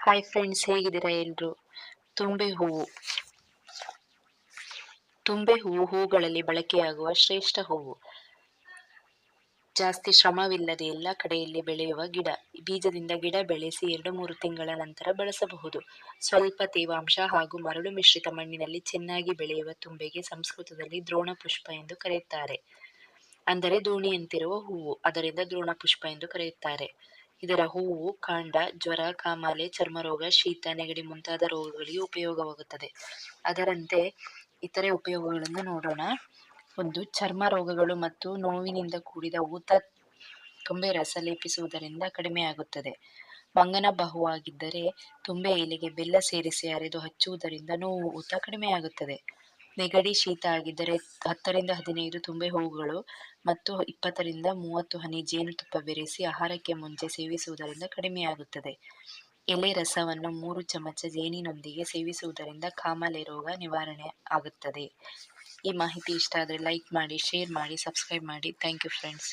Hi friends ಹೇಗಿದ್ದೀರಾ ಎಲ್ರು? ತುಂಬೆ ಹೂವು ತುಂಬೆ ಹೂವು ಹೂಗಳಲ್ಲಿ ಬಳಕೆಯಾಗುವ ಶ್ರೇಷ್ಠ ಹೂವು ಜಾಸ್ತಿ ಶ್ರಮವಿಲ್ಲದೆ ಎಲ್ಲ ಕಡೆಯಲ್ಲಿ ಬೆಳೆಯುವ ಗಿಡ. ಬೀಜದಿಂದ ಗಿಡ ಬೆಳೆಸಿ ಎರಡು ಮೂರು ತಿಂಗಳ ನಂತರ ಬಳಸಬಹುದು. ಸ್ವಲ್ಪ ತೇವಾಂಶ ಹಾಗೂ ಮರಳು ಮಿಶ್ರಿತ ಮಣ್ಣಿನಲ್ಲಿ ಚೆನ್ನಾಗಿ ಬೆಳೆಯುವ ತುಂಬೆಗೆ ಸಂಸ್ಕೃತದಲ್ಲಿ ದ್ರೋಣ ಪುಷ್ಪ ಎಂದು ಕರೆಯುತ್ತಾರೆ. ಅಂದರೆ ದೋಣಿಯಂತಿರುವ ಹೂವು. ಅದರಿಂದ ದ್ರೋಣ ಪುಷ್ಪ ಎಂದು ಕರೆಯುತ್ತಾರೆ. ಇದರ ಹೂವು, ಕಾಂಡ, ಜ್ವರ, ಕಾಮಾಲೆ, ಚರ್ಮರೋಗ, ಶೀತ, ನೆಗಡಿ ಮುಂತಾದ ರೋಗಗಳಿಗೆ ಉಪಯೋಗವಾಗುತ್ತದೆ. ಅದರಂತೆ ಇತರೆ ಉಪಯೋಗಗಳನ್ನು ನೋಡೋಣ. ಒಂದು ಚರ್ಮ ರೋಗಗಳು ಮತ್ತು ನೋವಿನಿಂದ ಕೂಡಿದ ಊತ ತುಂಬೆ ರಸ ಲೇಪಿಸುವುದರಿಂದ ಕಡಿಮೆಯಾಗುತ್ತದೆ ಮಂಗನ ಬಹುವಾಗಿದ್ದರೆ ತುಂಬೆ ಎಲೆಗೆ ಬೆಲ್ಲ ಸೇರಿಸಿ ಅರೆದು ಹಚ್ಚುವುದರಿಂದ ನೋವು ಊತ ಕಡಿಮೆಯಾಗುತ್ತದೆ ನೆಗಡಿ ಶೀತ ಆಗಿದ್ದರೆ ಹತ್ತರಿಂದ ಹದಿನೈದು ತುಂಬೆ ಹೂವುಗಳು ಮತ್ತು ಇಪ್ಪತ್ತರಿಂದ ಮೂವತ್ತು ಹನಿ ಜೇನುತುಪ್ಪ ಬೆರೆಸಿ ಆಹಾರಕ್ಕೆ ಮುಂಚೆ ಸೇವಿಸುವುದರಿಂದ ಕಡಿಮೆಯಾಗುತ್ತದೆ. ಎಲೆ ರಸವನ್ನು ಮೂರು ಚಮಚ ಜೇನಿನೊಂದಿಗೆ ಸೇವಿಸುವುದರಿಂದ ಕಾಮಾಲೆ ರೋಗ ನಿವಾರಣೆ ಆಗುತ್ತದೆ. ಈ ಮಾಹಿತಿ ಇಷ್ಟ ಆದರೆ ಲೈಕ್ ಮಾಡಿ ಶೇರ್ ಮಾಡಿ ಸಬ್ಸ್ಕ್ರೈಬ್ ಮಾಡಿ. Thank you friends